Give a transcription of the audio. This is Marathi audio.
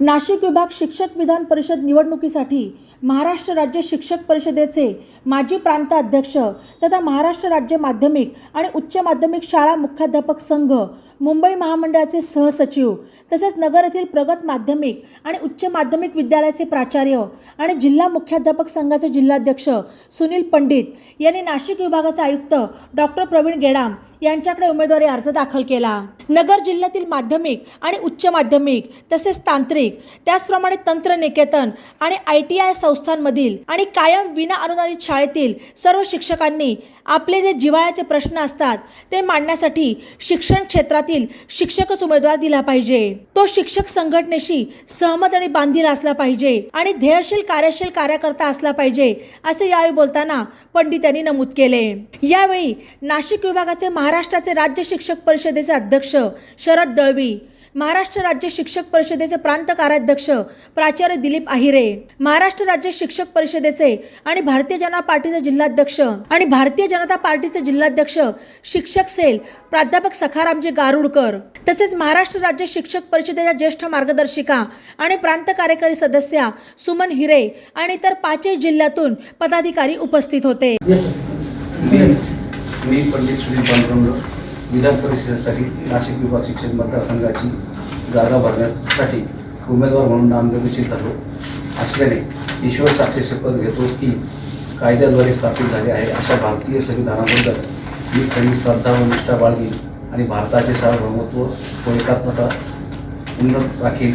नाशिक विभाग शिक्षक विधान परिषद निवडणुकीसाठी महाराष्ट्र राज्य शिक्षक परिषदेचे माजी प्रांत अध्यक्ष तथा महाराष्ट्र राज्य माध्यमिक आणि उच्च माध्यमिक शाळा मुख्याध्यापक संघ मुंबई महामंडळाचे सहसचिव तसेच नगर येथील प्रगत माध्यमिक आणि उच्च माध्यमिक विद्यालयाचे प्राचार्य आणि जिल्हा मुख्याध्यापक संघाचे जिल्हाध्यक्ष सुनील पंडित यांनी नाशिक विभागाचे आयुक्त डॉक्टर प्रवीण गेडाम यांच्याकडे उमेदवारी अर्ज दाखल केला. नगर जिल्ह्यातील माध्यमिक आणि उच्च माध्यमिक तसेच तांत्रिक त्याचप्रमाणे तंत्रनिकेतन आणि आय टी आय संस्थांमधील आणि कायम विना अनुदानित शाळेतील सर्व शिक्षकांनी आपले जे जिव्हाळ्याचे प्रश्न असतात ते मांडण्यासाठी शिक्षण क्षेत्रातील शिक्षकच उमेदवार दिला पाहिजे. तो शिक्षक संघटनेशी सहमत आणि बांधील असला पाहिजे आणि ध्येयशील कार्यशील कार्यकर्ता असला पाहिजे असे यावेळी बोलताना पंडित यांनी नमूद केले. यावेळी नाशिक विभागाचे महाराष्ट्राचे राज्य शिक्षक परिषदेचे अध्यक्ष शरद दळवी महाराष्ट्र राज्य शिक्षक परिषदेचे प्रांत कार्याध्यक्ष प्राचार्य दिलीप आहिरे महाराष्ट्र राज्य शिक्षक परिषदेचे आणि भारतीय जनता पार्टीचे जिल्हाध्यक्ष आणि भारतीय जनता पार्टीचे जिल्हाध्यक्ष शिक्षक सेल प्राध्यापक सखारामजी गारुडकर तसेच महाराष्ट्र राज्य शिक्षक परिषदेच्या ज्येष्ठ मार्गदर्शिका आणि प्रांत कार्यकारी सदस्या सुमन हिरे आणि इतर पाचही जिल्ह्यातून पदाधिकारी उपस्थित होते. मी पंडित सुनील पांडुरंग विधान परिषदेसाठी नाशिक विभाग शिक्षक मतदारसंघाची जागा भरण्यासाठी उमेदवार म्हणून नामनिर्देशित झालो. असल्याने ईश्वर साक्षी शपथ घेतो की कायद्याद्वारे स्थापित झाले आहे अशा भारतीय संविधानाबद्दल मी खरी श्रद्धा व निष्ठा बाळगीन आणि भारताचे सार्वभौमत्व व एकात्मता उन्नत राखील